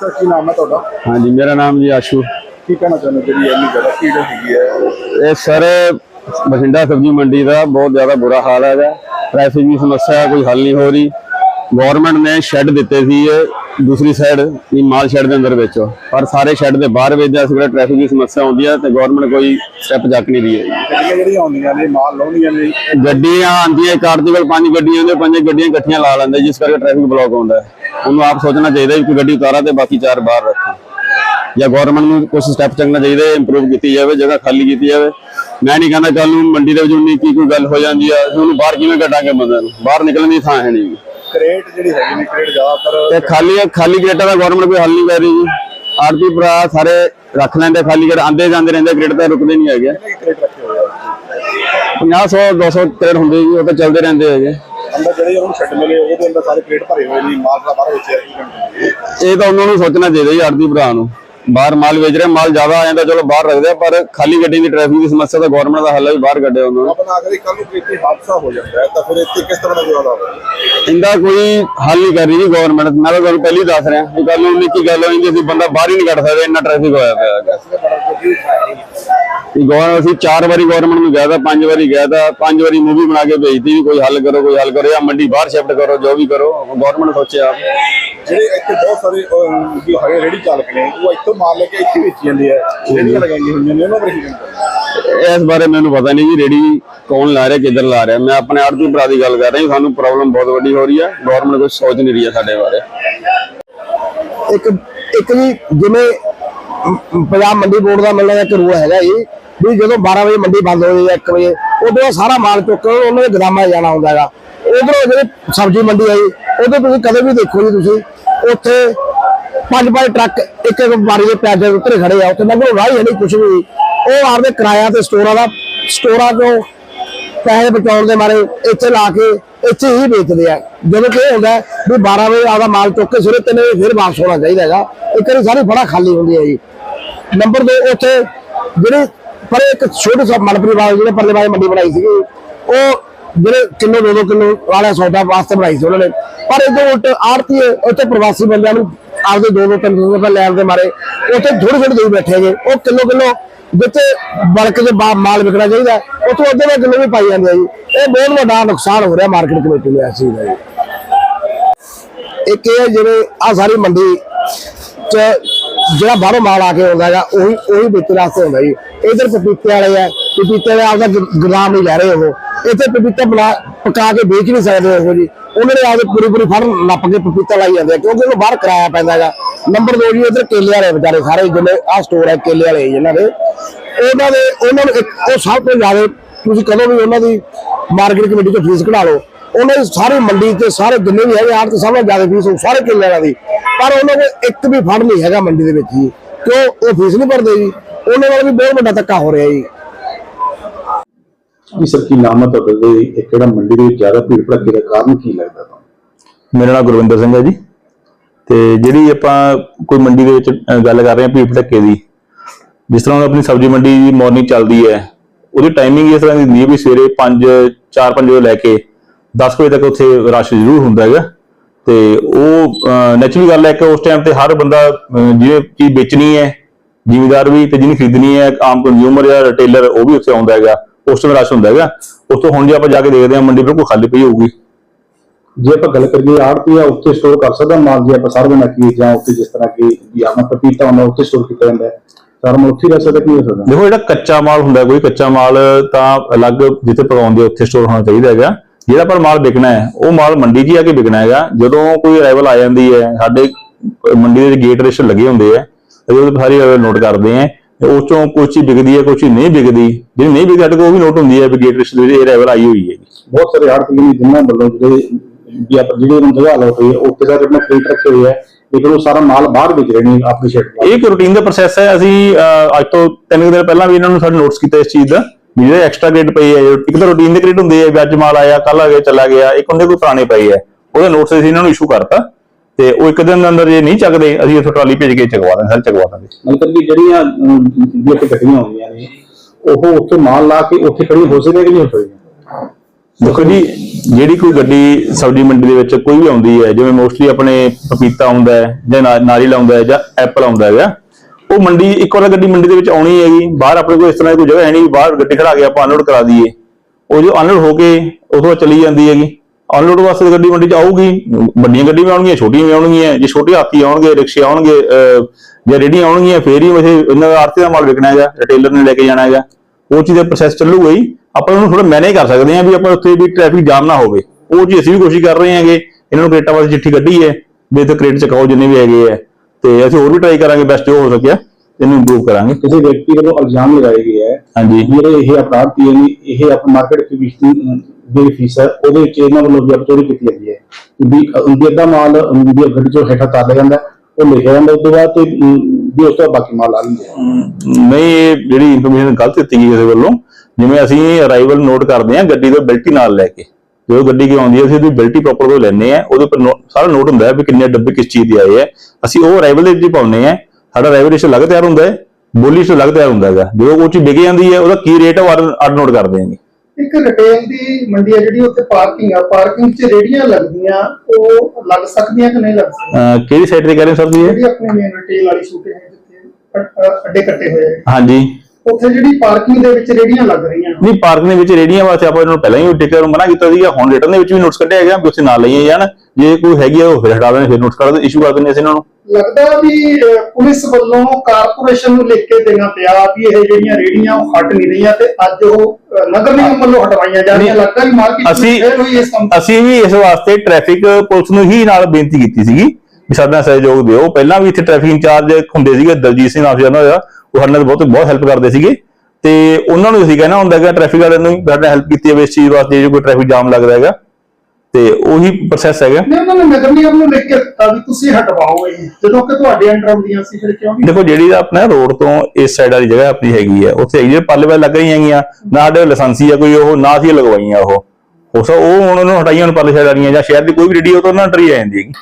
Sir ਕੀ ਨਾਮ ਹੈ ਤੁਹਾਡਾ? ਹਾਂਜੀ ਮੇਰਾ ਨਾਮ ਜੀ ਆਸ਼ੂ। ਕੀ ਕਹਿਣਾ ਚਾਹੁੰਦੇ ਜਿਹੜੀ ਇੰਨੀ ਜ਼ਿਆਦਾ ਭੀੜ ਹੈਗੀ ਹੈ। ਇਹ ਸਰ ਬਠਿੰਡਾ ਸਬਜ਼ੀ ਮੰਡੀ ਦਾ ਬਹੁਤ ਜ਼ਿਆਦਾ ਬੁਰਾ ਹਾਲ ਹੈਗਾ ਟ੍ਰੈਫਿਕ ਦੀ ਸਮੱਸਿਆ ਕੋਈ ਹੱਲ ਨਹੀਂ ਹੋ ਰਹੀ। ਗਵਰਨਮੈਂਟ ਨੇ ਸ਼ੈੱਡ ਦਿੱਤੇ ਸੀ ਇਹ ਦੂਸਰੀ ਸਾਈਡ ਦੀ ਮਾਲ ਸ਼ੈੱਡ ਦੇ ਅੰਦਰ ਵੇਚੋ। ਪਰ ਸਾਰੇ ਸ਼ੈੱਡ ਦੇ ਬਾਹਰ ਵੇਚਦੇ ਸੀ ਜਿਹੜਾ ਟ੍ਰੈਫਿਕ ਦੀ ਸਮੱਸਿਆ ਆਉਂਦੀ ਹੈ ਤੇ ਗਵਰਨਮੈਂਟ ਕੋਈ ਸਟੈਪ ਚੱਕ ਨਹੀਂ ਰਹੀ ਹੈ। ਗੱਡੀਆਂ ਜਿਹੜੀਆਂ ਆਉਂਦੀਆਂ ਨੇ ਮਾਲ ਲਾਉਂਦੀਆਂ ਨੇ। ਗੱਡੀਆਂ ਆਉਂਦੀਆਂ ਕਾਰ ਦੇ ਕੋਲ ਪੰਜ ਗੱਡੀਆਂ ਹੁੰਦੀਆਂ ਪੰਜ ਗੱਡੀਆਂ ਇਕੱਠੀਆਂ ਲਾ ਲੈਂਦੇ ਜਿਸ ਕਰਕੇ ਟ੍ਰੈਫਿਕ ਬਲੌਕ ਹੁੰਦਾ ਉਹਨੂੰ ਆਪ ਸੋਚਣਾ ਚਾਹੀਦਾ ਕੋਈ ਗੱਡੀ ਉਤਾਰਾ ਤੇ ਬਾਕੀ ਚਾਰ ਬਾਹਰ ਰੱਖਾਂ ਜਾਂ ਗਵਰਨਮੈਂਟ ਨੂੰ ਕੁਝ ਸਟੈਪ ਚੱਕਣਾ ਚਾਹੀਦਾ ਇੰਪਰੂਵ ਕੀਤੀ ਜਾਵੇ ਜਗ੍ਹਾ ਖਾਲੀ ਕੀਤੀ ਜਾਵੇ। ਮੈਂ ਨਹੀਂ ਕਹਿੰਦਾ ਕੱਲ ਨੂੰ ਮੰਡੀ ਦੇ ਵਿੱਚ ਉਨੀ ਕੀ ਕੋਈ ਗੱਲ ਹੋ ਜਾਂਦੀ ਆ ਅਸੀਂ ਉਹਨੂੰ ਬਾਹਰ ਕਿਵੇਂ ਕੱਢਾਂਗੇ ਬੰਦੇ ਨੂੰ? ਬਾਹਰ ਨਿਕਲਣ ਦੀ ਥਾਂ ਹੈ ਨਹੀਂ। ਕ੍ਰੇਟ ਜਿਹੜੀ ਹੈਗੀ ਨੇ ਕ੍ਰੇਟ ਜ਼ਿਆਦਾਤਰ ਤੇ ਖਾਲੀ ਖਾਲੀ ਗ੍ਰੇਟਾਂ ਦਾ ਗਵਰਨਮੈਂਟ ਕੋਈ ਹੱਲ ਨਹੀਂ ਕਰ ਰਹੀ ਜੀ। ਆੜਤੀ ਭਰਾ ਸਾਰੇ ਰੱਖ ਲੈਂਦੇ ਖਾਲੀ ਗ੍ਰੇਟ ਆਂਦੇ ਜਾਂਦੇ ਰਹਿੰਦੇ ਗ੍ਰੇਟ ਤਾਂ ਰੁਕਦੇ ਨਹੀਂ ਹੈਗੇ। ਕ੍ਰੇਟ ਰੱਖੇ ਹੋਏ ਆ? 50 100 200 ਕਰੇਟ ਹੁੰਦੇ ਜੀ ਉਹ ਤਾਂ ਚੱਲਦੇ ਰਹਿੰਦੇ ਹੈਗੇ। ਅੰਦਰ ਜਿਹੜੇ ਉਹਨੂੰ ਛੱਡ ਮਿਲੇ ਉਹਦੇ ਅੰਦਰ ਸਾਰੇ ਕ੍ਰੇਟ ਭਰੇ ਹੋਏ ਨੇ ਮਾਲ ਦਾ ਬਾਹਰ ਵਿੱਚ ਇਹ ਤਾਂ ਉਹਨਾਂ ਨੂੰ ਸੋਚਣਾ ਚਾਹੀਦਾ ਜੀ ਆੜਤੀ ਭਰਾ ਨੂੰ। ਬਾਹਰ ਮਾਲ ਵੇਚ ਰਹੇ ਮਾਲ ਜ਼ਿਆਦਾ ਆ ਜਾਂਦਾ ਚਲੋ ਬਾਹਰ ਰੱਖਦੇ ਆ ਪਰ ਖਾਲੀ ਗੱਡੀ ਦੀ ਟ੍ਰੈਫਿਕ ਦੀ ਸਮੱਸਿਆ ਤਾਂ ਗਵਰਨਮੈਂਟ ਦਾ ਹੱਲ ਵੀ ਬਾਹਰ ਕੱਢੇ ਉਹਨਾਂ ਨੂੰ। ਆਪਣਾ ਅਗਰ ਕੱਲ ਨੂੰ ਕੋਈ ਹਾਦਸਾ ਹੋ ਜਾਂਦਾ ਹੈ ਤਾਂ ਫਿਰ ਇੱਥੇ ਕਿਸ ਤਰ੍ਹਾਂ ਦਾ ਜਵਾਬ ਆਵੇਗਾ ਇਹਦਾ ਕੋਈ ਹੱਲ ਨਹੀਂ ਕਰ ਰਹੀ ਜੀ ਗਵਰਨਮੈਂਟ ਮੈਂ ਤਾਂ ਤੁਹਾਨੂੰ ਪਹਿਲੀ ਦੱਸ ਰਿਹਾ ਵੀ ਕੱਲ ਨੂੰ ਨਿੱਕੀ ਗੱਲ ਹੋ ਜਾਂਦੀ ਸੀ ਬੰਦਾ ਬਾਹਰ ਹੀ ਨਹੀਂ ਕੱਢ ਸਕਦਾ ਇੰਨਾ ਟ੍ਰੈਫਿਕ ਹੋਇਆ ਪਿਆ ਗਵਰਨਮੈਂਟ ਅਸੀਂ ਚਾਰ ਵਾਰੀ ਗਵਰਨਮੈਂਟ ਨੂੰ ਗਿਆ ਤਾਂ ਪੰਜ ਵਾਰੀ ਗਿਆ ਤਾਂ ਪੰਜ ਵਾਰੀ ਮੂਵੀ ਬਣਾ ਕੇ ਭੇਜਤੀ ਵੀ ਕੋਈ ਹੱਲ ਕਰੋ ਕੋਈ ਹੱਲ ਕਰੋ ਜਾਂ ਮੰਡੀ ਬਾਹਰ ਸ਼ਿਫਟ ਕਰੋ ਜੋ ਵੀ ਕਰੋ ਗਵਰਨਮੈਂਟ ਸੋਚਿਆ। ਜਿਹੜੇ ਇੱਥੇ ਬਹੁਤ ਸਾਰੇ ਜੋ ਹੈਗੇ ਰੇੜੀ ਚਾਲਕ ਨੇ ਉਹ ਇੱਥੋਂ ਮਾਲ ਲੈ ਕੇ ਇੱਥੇ ਵੇਚੀ ਜਾਂਦੇ ਆ। ਰੇੜੀਆਂ ਲਗਾਈਆਂ ਹੋਈਆਂ ਨੇ ਉਹਨਾਂ ਪਰ ਕੀ ਕਹਿੰਦੇ ਇਸ ਬਾਰੇ ਮੈਨੂੰ ਪਤਾ ਨਹੀਂ ਜੀ ਰੇੜੀ ਕੌਣ ਲਾ ਰਿਹਾ ਕਿੱਧਰ ਲਾ ਰਿਹਾ। ਮੈਂ ਆਪਣੇ ਆੜਤੀ ਭਰਾ ਦੀ ਗੱਲ ਕਰ ਰਿਹਾ ਸਾਨੂੰ ਪ੍ਰੋਬਲਮ ਬਹੁਤ ਵੱਡੀ ਹੋ ਰਹੀ ਹੈ ਗਵਰਨਮੈਂਟ ਕੁਝ ਸੋਚ ਨਹੀਂ ਰਹੀ ਹੈ ਸਾਡੇ ਬਾਰੇ। ਇੱਕ ਇੱਕ ਜੀ ਜਿਵੇਂ ਪੰਜਾਬ ਮੰਡੀ ਬੋਰਡ ਦਾ ਮਿਲਣਾ ਇੱਕ ਰੂਲ ਹੈਗਾ ਜੀ ਵੀ ਜਦੋਂ 12 ਵਜੇ ਮੰਡੀ ਬੰਦ ਹੋ ਜਾਂਦੀ ਹੈ 1 ਵਜੇ, ਉਦੋਂ ਬਾਅਦ ਸਾਰਾ ਮਾਲ ਚੁੱਕ ਕੇ ਉਹਨਾਂ ਦੇ ਗਦਾਮਾਂ 'ਚ ਜਾਣਾ ਹੁੰਦਾ ਹੈਗਾ। ਉਧਰੋਂ ਜਿਹੜੀ ਸਬਜ਼ੀ ਮੰਡੀ ਆਈ, ਉਦੋਂ ਤੁਸੀਂ ਕਦੇ ਵੀ ਦੇਖੋ ਜੀ ਤੁਸੀਂ, ਉੱਥੇ ਪੰਜ ਪੰਜ ਟਰੱਕ ਇੱਕ ਇੱਕ ਵਾਰੀ ਦੇ ਪੈਸੇ ਉੱਤੇ ਖੜੇ ਆ, ਉੱਥੇ ਲੱਗੋ ਰਾਹ ਹੀ ਨਹੀਂ ਕੁਝ ਵੀ ਉਹ ਆਪਦੇ ਕਿਰਾਇਆ ਤੇ ਸਟੋਰਾਂ ਦਾ, ਸਟੋਰਾਂ ਤੋਂ ਪੈਸੇ ਬਚਾਉਣ ਦੇ ਮਾਰੇ ਇੱਥੇ ਲਾ ਕੇ, ਇੱਥੇ ਹੀ ਵੇਚਦੇ ਆ। ਜਦੋਂ ਕਿ ਹੁੰਦਾ ਵੀ 12 ਵਜੇ ਆਦਾ ਮਾਲ ਚੁੱਕ ਕੇ ਸਵੇਰੇ 3 ਵਜੇ ਫਿਰ ਵਾਪਸ ਹੋਣਾ ਚਾਹੀਦਾ ਹੈਗਾ। ਇੱਕ ਵਾਰੀ ਸਾਰੀ ਫੜਾ ਖਾਲੀ ਹੁੰਦੀ ਹੈ ਜੀ। ਨੰਬਰ 2 ਉੱਥੇ ਜਿਹੜੇ ਪਰ ਇੱਕ ਛੋਟੇ ਸਾ ਮਨਪ੍ਰੀਤ ਜਿਹੜੇ ਪਰਲੇ ਵਾਲੇ ਮੰਡੀ ਬਣਾਈ ਸੀਗੀ। ਉਹ ਜਿਹੜੇ ਕਿਲੋ ਦੋ ਦੋ ਕਿਲੋ ਵਾਲਾ ਸੌਦਾ ਵਾਸਤੇ ਬਣਾਈ ਸੀ ਉਹਨਾਂ ਨੇ। ਪਰ ਇਹਦੇ ਉਲਟ ਆੜਤੀ ਉੱਥੇ ਪ੍ਰਵਾਸੀ ਬੰਦਿਆਂ ਨੂੰ ਆਪਦੇ ਦੋ ਦੋ, ਤਿੰਨ ਤਿੰਨ ਰੁਪਏ ਲੈਣ ਦੇ ਮਾਰੇ। ਉੱਥੇ ਥੋੜੇ ਥੋੜੇ ਦੇਈ ਬੈਠੇ ਹੈਗੇ। ਉਹ ਕਿਲੋ ਕਿਲੋ ਜਿੱਥੇ ਬਲਕ ਦੇ ਮਾਲ ਵਿਕਣਾ ਚਾਹੀਦਾ ਉੱਥੋਂ ਅੱਧੇ ਦਾ ਕਿਲੋ ਵੀ ਪਾਈ ਜਾਂਦੇ ਆ ਜੀ। ਇਹ ਬਹੁਤ ਵੱਡਾ ਨੁਕਸਾਨ ਹੋ ਰਿਹਾ ਮਾਰਕੀਟ ਕਮੇਟੀ ਨੂੰ ਇਸ ਚੀਜ਼ ਦਾ ਜੀ। ਇੱਕ ਇਹ ਹੈ ਜਿਵੇਂ ਆ ਸਾਰੀ ਮੰਡੀ ਚ ਜਿਹੜਾ ਬਾਹਰੋਂ ਮਾਲ ਆ ਕੇ ਆਉਂਦਾ ਹੈਗਾ, ਉਹੀ ਉਹੀ ਵੇਚਣ ਵਾਸਤੇ ਹੁੰਦਾ ਜੀ। ਇਧਰ ਪਪੀਤੇ ਵਾਲੇ ਆ, ਪਪੀਤੇ ਵਾਲੇ ਆਪਦਾ ਗ- ਗਦਾਮ ਨਹੀਂ ਲੈ ਰਹੇ ਉਹ। ਇੱਥੇ ਪਪੀਤਾ ਬਣਾ, ਪਕਾ ਕੇ ਵੇਚ ਨਹੀਂ ਸਕਦੇ ਉਹ ਜੀ। ਉਹਨਾਂ ਨੇ ਆਪਦੇ ਪੂਰੀ ਪੂਰੀ ਫੜ ਨੱਪ ਕੇ ਪਪੀਤਾ ਲਾਈ ਜਾਂਦੇ ਆ, ਕਿਉਂਕਿ ਉਹਨੂੰ ਬਾਹਰ ਕਿਰਾਇਆ ਪੈਂਦਾ ਹੈਗਾ। ਨੰਬਰ 2 ਜੀ, ਇਧਰ ਕੇਲੇ ਵਾਲੇ ਵਿਚਾਰੇ ਸਾਰੇ ਜਿੰਨੇ ਆ ਸਟੋਰ ਹੈ ਕੇਲੇ ਵਾਲੇ ਜਿਨ੍ਹਾਂ ਦੇ। ਉਹਨਾਂ ਦੇ, ਉਹਨਾਂ ਨੂੰ ਇੱਕ- ਉਹ ਸਭ ਤੋਂ ਜ਼ਿਆਦਾ, ਤੁਸੀਂ ਕਦੋਂ ਵੀ ਉਹਨਾਂ ਦੀ ਮਾਰਕੀਟ ਕਮੇਟੀ ਤੋਂ ਫੀਸ ਕਢਾ ਲਓ, ਉਹਨਾਂ ਦੀ ਸਾਰੀ ਮੰਡੀ ਤੇ ਸਾਰੇ ਜਿੰਨੇ ਵੀ ਹੈਗੇ ਆੜਤ ਸਭ ਤੋਂ ਜ਼ਿਆਦਾ ਫੀਸ ਉਹ ਸਾਰੇ ਕੇਲੇ ਵਾਲਿਆਂ ਦੀ। ਪਰ ਉਹਨਾਂ ਕੋਲ ਇੱਕ ਵੀ ਫੜ ਨਹੀਂ ਹੈਗਾ ਮੰਡੀ ਦੇ ਵਿੱਚ ਜੀ। ਕਿਉਂ? ਉਹ ਫੀਸ ਨਹੀਂ ਭਰਦੇ ਜੀ। ਉਹਨਾਂ ਨਾਲ ਵੀ ਬਹੁਤ ਵੱਡਾ ਧੱਕਾ ਹੋ ਰਿਹਾ ਜੀ। ਜੀ ਸਰ ਕੀ ਨਾਮ ਹੈ ਤੁਹਾਡੇ ਦੇ ਇੱਕ ਜਿਹੜਾ ਮੰਡੀ ਦੇ ਵਿੱਚ ਜ਼ਿਆਦਾ ਭੀੜ ਭੜੱਕੇ ਦਾ ਕਾਰਨ ਕੀ ਲੱਗਦਾ ਤੁਹਾਨੂੰ? ਮੇਰਾ ਨਾਮ ਗੁਰਵਿੰਦਰ ਸਿੰਘ ਹੈ ਜੀ। ਤੇ ਜਿਹੜੀ ਆਪਾਂ ਕੋਈ ਮੰਡੀ ਦੇ ਵਿੱਚ ਗੱਲ ਕਰ ਰਹੇ ਹਾਂ ਭੀੜ ਭੜੱਕੇ ਦੀ ਜਿਸ ਤਰ੍ਹਾਂ ਆਪਣੀ ਸਬਜ਼ੀ ਮੰਡੀ ਦੀ ਮਾਰਨਿੰਗ ਚੱਲਦੀ ਹੈ ਉਹਦੀ ਟਾਈਮਿੰਗ ਇਸ ਤਰ੍ਹਾਂ ਦੀ ਹੁੰਦੀ ਹੈ ਵੀ ਸਵੇਰੇ 5 4-5 ਵਜੇ ਲੈ ਕੇ 10 ਵਜੇ ਤੱਕ ਉੱਥੇ ਰਸ਼ ਜ਼ਰੂਰ ਹੁੰਦਾ ਹੈਗਾ। ਤੇ ਉਹ ਨੈਚੁਰਲ ਗੱਲ ਹੈ ਕਿ ਉਸ ਟਾਈਮ ਤੇ ਹਰ ਬੰਦਾ ਜਿਹਨੇ ਚੀਜ਼ ਵੇਚਣੀ ਹੈ ਜ਼ਿਮੀਦਾਰ ਵੀ ਤੇ ਜਿਹਨੇ ਖਰੀਦਣੀ ਹੈ ਆਮ ਕੰਜ਼ਿਊਮਰ ਜਾਂ ਰਿਟੇਲਰ ਉਹ ਵੀ ਉੱਥੇ ਆਉਂਦਾ ਹੈਗਾ ਉਸ ਟਾਈਮ ਰਸ਼ ਹੁੰਦਾ ਹੈਗਾ। ਉਸ ਤੋਂ ਹੁਣ ਜੇ ਆਪਾਂ ਜਾ ਕੇ ਦੇਖਦੇ ਹਾਂ ਮੰਡੀ ਬਿਲਕੁਲ ਖਾਲੀ ਪਈ ਹੋਊਗੀ। ਜੇ ਆਪਾਂ ਗੱਲ ਕਰੀਏ ਆੜਤੀ ਆ ਉੱਥੇ ਸਟੋਰ ਕਰ ਸਕਦਾ ਮਾਲ ਜੇ ਆਪਾਂ ਸਰਵ ਨਾ ਕੀ ਜਾਂ ਉੱਥੇ ਜਿਸ ਤਰ੍ਹਾਂ ਕਿ ਆਪਣਾ ਪਪੀਤਾ ਹੁੰਦਾ ਉੱਥੇ ਸਟੋਰ ਕੀਤਾ ਜਾਂਦਾ ਹੈ। ਸਾਰਾ ਮਾਲ ਉੱਥੇ ਰਹਿ ਸਕਦਾ ਕਿ ਨਹੀਂ ਸਕਦਾ? ਦੇਖੋ ਜਿਹੜਾ ਕੱਚਾ ਮਾਲ ਹੁੰਦਾ ਕੋਈ ਕੱਚਾ ਮਾਲ ਤਾਂ ਅਲੱਗ ਜਿੱਥੇ ਪਕਾਉਂਦੇ ਉੱਥੇ ਸਟੋਰ ਹੋਣਾ ਚਾਹੀਦਾ ਹੈਗਾ। ਜਿਹੜਾ ਪਰ ਮਾਲ ਵਿਕਣਾ ਹੈ ਉਹ ਮਾਲ ਮੰਡੀ 'ਚ ਆ ਕੇ ਵਿਕਣਾ ਹੈਗਾ। ਜਦੋਂ ਕੋਈ ਅਰਾਈਵਲ ਆ ਜਾਂਦੀ ਹੈ ਸਾਡੇ ਮੰਡੀ ਦੇ ਗੇਟ ਰੇਸ਼ਨ ਲੱਗੇ ਹੁੰਦੇ ਆ ਅਸੀਂ ਉਹ ਸਾਰੀ ਨੋਟ ਕਰਦੇ ਆ ਉਸ ਚੋਂ ਕੋਈ ਚੀਜ਼ ਵਿਕਦੀ ਹੈ ਕੋਈ ਚੀਜ਼ ਨਹੀਂ ਵਿਕਦੀ। ਜਿਹੜੀ ਨਹੀਂ ਵਿਕਦੀ ਸਾਡੇ ਕੋਲ ਉਹ ਵੀ ਨੋਟ ਹੁੰਦੀ ਹੈ ਵੀ ਗੇਟ ਰੇਸ਼ਨ ਦੇ ਵਿੱਚ ਇਹ ਆਈ ਹੋਈ ਹੈ ਬਹੁਤ ਸਾਰੇ ਆੜਤੀ ਨੇ ਜਿਨ੍ਹਾਂ ਵੱਲੋਂ ਜਿਹੜੇ ਵੀ ਆਪਾਂ ਜਿਹੜੇ ਨੂੰ ਜਗ੍ਹਾ ਲਾਈ ਹੋਈ ਹੈ ਉੱਥੇ ਸਾਰੇ ਆਪਣੇ ਕ੍ਰੇਟ ਰੱਖੇ ਹੋਏ ਹੈ ਲੇਕਿਨ ਉਹ ਸਾਰਾ ਮਾਲ ਬਾਹਰ ਵੇਚ ਰਹੇ ਨੇ ਆਪਣੀ ਸ਼ੈਡ ਇਹ ਇੱਕ ਰੂਟੀਨ ਦਾ ਪ੍ਰੋਸੈਸ ਹੈ। ਅਸੀਂ ਅੱਜ ਤੋਂ ਤਿੰਨ ਦਿਨ ਪਹਿਲਾਂ ਵੀ ਇਹਨਾਂ ਨੂੰ ਸਾਡੇ ਨੋਟਿਸ ਕੀਤਾ ਇਸ ਚੀਜ਼ ਦਾ ਜਿਹੜੇ ਐਕਸਟਰਾ ਗ੍ਰੇਡ ਪਏ ਆ ਇੱਕ ਤਾਂ ਰੂਟੀਨ ਦੇ ਗ੍ਰੇਡ ਹੁੰਦੇ ਆ ਵੀ ਅੱਜ ਮਾਲ ਆਇਆ ਕੱਲ ਆ ਗਿਆ ਚਲਾ ਗਿਆ ਇੱਕ ਹੁੰਦੇ ਕੋਈ ਪੁਰਾਣੇ ਪਏ ਆ। ਉਹਦੇ ਨੋਟਿਸ ਅਸੀਂ ਇਹਨਾਂ ਨੂੰ ਇਸ਼ੂ ਕਰਤਾ। ਤੇ ਉਹ ਇੱਕ ਦਿਨ ਦੇ ਅੰਦਰ ਜੇ ਨਹੀਂ ਚੱਕਦੇ ਅਸੀਂ ਇੱਥੋਂ ਟਰਾਲੀ ਭੇਜ ਕੇ ਚਕਵਾ ਦਾਂਗੇ ਸਰ ਚਕਵਾ ਦਾਂਗੇ ਮਤਲਬ ਕਿ ਜਿਹੜੀਆਂ ਇੱਥੇ ਗੱਡੀਆਂ ਆਉਂਦੀਆਂ ਨੇ ਉਹ ਉੱਥੇ ਮਾਲ ਲਾ ਕੇ ਉੱਥੇ ਖੜੀ ਹੋ ਸਕਦੀਆਂ ਕਿ ਨਹੀਂ ਹੋ ਸਕਦੀਆਂ? ਦੇਖੋ ਜੀ ਜਿਹੜੀ ਕੋਈ ਗੱਡੀ ਸਬਜ਼ੀ ਮੰਡੀ ਦੇ ਵਿੱਚ ਕੋਈ ਵੀ ਆਉਂਦੀ ਹੈ ਜਿਵੇਂ ਮੋਸਟਲੀ ਆਪਣੇ ਪਪੀਤਾ ਆਉਂਦਾ ਹੈ ਜਾਂ ਨਾ- ਨਾਰੀਅਲ ਆਉਂਦਾ ਹੈ ਜਾਂ ਐਪਲ ਆਉਂਦਾ ਹੈਗਾ ਉਹ ਮੰਡੀ ਇੱਕ ਵਾਰ ਗੱਡੀ ਮੰਡੀ ਦੇ ਵਿੱਚ ਆਉਣੀ ਹੈਗੀ ਬਾਹਰ ਆਪਣੇ ਕੋਲ ਇਸ ਤਰ੍ਹਾਂ ਦੀ ਕੋਈ ਜਗ੍ਹਾ ਹੈ ਨਹੀਂ ਬਾਹਰ ਗੱਡੀ ਖੜਾ ਕੇ ਆਪਾਂ ਅਨਲੋਡ ਕਰਾ ਦਈਏ। ਉਹ ਜੋ ਅਨਲੋਡ ਹੋ ਕੇ ਉਦੋਂ ਚਲੀ ਜਾਂਦੀ ਹੈਗੀ। ਅਨਲੋਡ ਵਾਸਤੇ ਤਾਂ ਗੱਡੀ ਮੰਡੀ 'ਚ ਆਊਗੀ। ਵੱਡੀਆਂ ਗੱਡੀਆਂ ਵੀ ਆਉਣਗੀਆਂ ਛੋਟੀਆਂ ਵੀ ਆਉਣਗੀਆਂ ਜੇ ਛੋਟੇ ਹਾਥੀ ਆਉਣਗੇ ਰਿਕਸ਼ੇ ਆਉਣਗੇ ਜਾਂ ਰੇਹੜੀਆਂ ਆਉਣਗੀਆਂ ਫੇਰ ਹੀ ਵੈਸੇ ਇਹਨਾਂ ਦਾ ਆਰਤੀ ਦਾ ਮਾਲ ਵਿਕਣਾ ਹੈਗਾ ਰਿਟੇਲਰ ਨੇ ਲੈ ਕੇ ਜਾਣਾ ਹੈਗਾ। ਉਹ ਚੀਜ਼ ਦਾ ਪ੍ਰੋਸੈਸ ਚੱਲੂਗਾ। ਹੀ ਆਪਾਂ ਉਹਨੂੰ ਥੋੜਾ ਮੈਨੇਜ ਕਰ ਸਕਦੇ ਹਾਂ ਵੀ ਆਪਾਂ ਉੱਥੇ ਵੀ ਟ੍ਰੈਫਿਕ ਜਾਮ ਨਾ ਹੋਵੇ। ਉਹ ਜੀ ਅਸੀਂ ਵੀ ਕੋਸ਼ਿਸ਼ ਕਰ ਰਹੇ ਹਾਂਗੇ ਇਹਨਾਂ ਨੂੰ ਕ੍ਰੇਟਾਂ ਵਾਸਤੇ ਚਿੱਠੀ ਕੱਢੀ ਹੈ ਵੀ ਇੱਥੇ ਕ੍ਰੇਟ ਚਕਾਓ ਜਿੰਨੇ ਵੀ ਹੈਗੇ ਆ। ਤੇ ਅਸੀਂ ਹੋਰ ਵੀ ਟਰਾਈ ਕਰਾਂਗੇ ਬੈਸਟ ਜੋ ਹੋ ਸਕਿਆ ਇਹਨੂੰ ਇੰਪਰੂਵ ਕਰਾਂਗੇ। ਕਿਸੇ ਵਿਅਕਤੀ ਵੱਲੋਂ ਇਲਜ਼ਾਮ ਲਗਾਏ ਗਏ ਹੈ ਹਾਂਜੀ। ਜਿਹੜੇ ਇਹ ਅਪਰਾਧ ਨੇ ਇਹ ਆਪਣੀ ਮਾਰਕੀਟ ਦੀ ਦੀ ਜਿਹੜੀ ਫੀਸ ਹੈ, ਉਹਦੇ ਵਿੱਚ ਇਹਨਾਂ ਵੱਲੋਂ ਵੀ ਚੋਰੀ ਕੀਤੀ ਜਾਂਦੀ ਹੈ। ਵੀ ਵੀ ਅੱਧਾ ਮਾਲ ਵੀ ਗੱਡੀ ਚੋਂ ਹੇਠਾਂ ਤਾਰ ਲਿਆ ਜਾਂਦਾ ਉਹ ਲਿਖਿਆ ਜਾਂਦਾ ਉਸ ਤੋਂ ਬਾਅਦ ਤੇ ਵੀ ਉਸ ਤੋਂ ਬਾਕੀ ਮਾਲ ਆ ਲੈਂਦੇ ਨਹੀਂ, ਇਹ ਜਿਹੜੀ ਇਨਫੋਰਮੇਸ਼ਨ ਗਲਤ ਦਿੱਤੀ ਗਈ ਕਿਸੇ ਵੱਲੋਂ, ਜਿਵੇਂ ਅਸੀਂ ਅਰਾਈਵਲ ਨੋਟ ਕਰਦੇ ਹਾਂ, ਗੱਡੀ ਦਾ ਬਿਲਟੀ ਨਾਲ ਲੈ ਕੇ। ਜਦੋਂ ਗੱਡੀ ਕਿਉਂ ਆਉਂਦੀ ਹੈ, ਅਸੀਂ ਉਹਦੀ ਬਿਲਟੀ ਪ੍ਰੋਪਰ ਤੋਂ ਲੈਂਦੇ ਆ ਉਹਦੇ ਉੱਪਰ ਸਾਰਾ ਨੋਟ ਹੁੰਦਾ ਹੈ ਵੀ ਕਿੰਨੇ ਡੱਬੇ ਕਿਸ ਚੀਜ਼ ਦੇ ਆਏ ਆ ਅਸੀਂ ਉਹ ਅਰਾਈਵਲ ਦੇ ਵਿੱਚ ਹੀ ਪਾਉਂਦੇ ਆ ਸਾਡਾ ਅਰਾਈਵਲ ਲਿਸਟ ਅਲੱਗ ਤਿਆਰ ਹੁੰਦਾ ਹੈ, ਬੋਲੀ ਲਿਸਟ ਅਲੱਗ ਤਿਆਰ ਹੁੰਦਾ ਹੈਗਾ। ਜਦੋਂ ਉਹ ਚੀਜ਼ ਵਿਕ ਜਾਂਦੀ ਹੈ, ਉਹਦਾ ਕੀ ਰੇਟ ਹੈ, ਉਹ ਅੱਡ ਨੋਟ ਕਰਦੇ ਆਂਗੇ ਇੱਕ ਰਿਟੇਲ ਦੀ ਮੰਡੀ ਹੈ ਜਿਹੜੀ ਉੱਥੇ ਪਾਰਕਿੰਗ ਆ। ਪਾਰਕਿੰਗ 'ਚ ਰੇੜੀਆਂ ਲੱਗਦੀਆਂ ਉਹ ਲੱਗ ਸਕਦੀਆਂ ਕਿ ਨਹੀਂ ਲੱਗ ਸਕਦੀਆਂ? ਅਹ ਕਿਹੜੀ ਸਾਈਡ ਤੇ ਕਹਿ ਰਹੇ ਹੋ ਸਰ ਜੀ ਇਹ? ਜਿਹੜੀ ਆਪਣੀ ਮੇਨ ਰਿਟੇਲ ਵਾਲੀ ਸ਼ੂਟਿੰਗ ਹੈ ਜਿੱਥੇ ਅੱਡੇ ਕੱਟੇ ਹੋਏ ਆ। ਹਾਂਜੀ। ਉੱਥੇ ਜਿਹੜੀ ਪਾਰਕਿੰਗ ਦੇ ਵਿੱਚ ਰੇੜੀਆਂ ਲੱਗ ਰਹੀਆਂ ਨਹੀਂ ਪਾਰਕ ਦੇ ਵਿੱਚ ਰੇੜੀਆਂ ਵਾਸਤੇ ਆਪਾਂ ਇਹਨਾਂ ਨੂੰ ਪਹਿਲਾਂ ਹੀ ਟਿਕਰ ਨੂੰ ਮਨਾ ਕੀਤਾ ਸੀਗਾ। ਹੁਣ ਰਿਟਰਨ ਦੇ ਵਿੱਚ ਵੀ ਨੋਟਿਸ ਕੱਢਿਆ ਗਿਆ ਵੀ ਉੱਥੇ ਨਾਲ ਲਈਏ ਜਾਣ। ਜੇ ਕੋਈ ਹੈਗੀ ਆ ਉਹ ਫਿਰ ਹਟਾ ਦੇਣ ਫਿਰ ਨੋਟਿਸ ਦੇ ਇਸ਼ੂ ਕਰ ਦਿੰਦੇ ਅਸੀਂ ਇਹਨਾਂ ਨੂੰ। ਲੱਗਦਾ ਵੀ ਪੁਲਿਸ ਵੱਲੋਂ ਕਾਰਪੋਰੇਸ਼ਨ ਨੂੰ ਲਿਖ ਕੇ ਦੇਣਾ ਪਿਆ ਵੀ ਇਹ ਜਿਹੜੀਆਂ ਰੇੜੀਆਂ ਉਹ ਹਟ ਨਹੀਂ ਰਹੀਆਂ ਤੇ ਅੱਜ ਉਹ ਨਗਰ ਨਿਗਮ ਵੱਲੋਂ ਹਟਵਾਈਆਂ ਜਾ ਰਹੀਆਂ। ਨਹੀਂ, ਲੱਗਦਾ ਵੀ ਮਾਰਕੀਟ ਅਸੀਂ- ਹੋਈ ਇਸ ਕੰਮ ਅਸੀਂ ਵੀ ਇਸ ਵਾਸਤੇ ਟ੍ਰੈਫਿਕ ਪੁਲਿਸ ਨੂੰ ਹੀ ਨਾਲ ਬੇਨਤੀ ਕੀਤੀ ਸੀਗੀ ਵੀ ਸਾਡਾ ਸਹਿਯੋਗ ਦਿਓ। ਪਹਿਲਾਂ ਵੀ ਇੱਥੇ ਟ੍ਰੈਫਿਕ ਇੰਚਾਰਜ ਹੁੰਦੇ ਸੀਗੇ ਦਲਜੀਤ ਸਿੰਘ ਸੀ ਉਹਨਾਂ ਦਾ ਉਹ ਸਾਡੇ ਨਾਲ ਬਹੁਤ ਬਹੁਤ ਹੈਲਪ ਕਰਦੇ ਸੀਗੇ। ਤੇ ਉਹਨਾਂ ਨੂੰ ਅਸੀਂ ਕਹਿਣਾ ਹੁੰਦਾ ਹੈਗਾ ਟ੍ਰੈਫਿਕ ਵਾਲਿਆਂ ਨੂੰ ਸਾਡਾ ਹੈਲਪ ਕੀਤੀ ਹੈ ਇਸ ਚੀਜ਼ ਵਾਸਤੇ ਜੇ ਕੋਈ ਟ੍ਰੈਫਿਕ ਜਾਮ ਲੱਗਦਾ ਹੈਗਾ। ਤੇ ਉਹੀ ਪ੍ਰੋਸੈਸ ਹੈਗਾ। ਨੇ ਉਹਨਾਂ ਨੇ ਨਗਰ ਨਿਗਮ ਨੂੰ ਲਿਖ ਕੇ ਦਿੱਤਾ ਵੀ ਤੁਸੀਂ ਹਟਵਾਓ ਇਹ। ਜਦੋਂ ਕਿ ਤੁਹਾਡੇ ਅੰਡਰ ਆਉਂਦੀਆਂ ਸੀ ਫਿਰ ਕਿਉਂ ਨਹੀਂ? ਦੇਖੋ ਜਿਹੜੀ ਆਪਣਾ ਰੋਡ ਤੋਂ ਇਸ ਸਾਈਡ ਵਾਲੀ ਜਗ੍ਹਾ ਆਪਣੀ ਹੈਗੀ ਹੈ ਉੱਥੇ ਜਿਹੜੇ ਪਾਲੇ ਵਾਲੇ ਲੱਗ ਰਹੀਆਂ ਹੈਗੀਆਂ। ਨਾ ਸਾਡੇ ਲਾਇਸੈਂਸੀ ਆ ਕੋਈ ਉਹ ਨਾ ਅਸੀਂ ਲਗਵਾਈਆਂ ਉਹ। ਹੋ ਉਹ ਹੁਣ ਉਹਨੂੰ ਹਟਾਈਆਂ ਹੁਣ ਪਾਲੇ ਸਾਈਡ ਵਾਲੀਆਂ ਜਾਂ ਸ਼ਹਿਰ ਦੀ ਕੋਈ ਵੀ ਰੇਡੀ ਉਹ ਤਾਂ ਉਹਨਾਂ ਅੰਡਰ ਹੀ ਆ ਜਾਂਦੀ ਹੈਗੀ।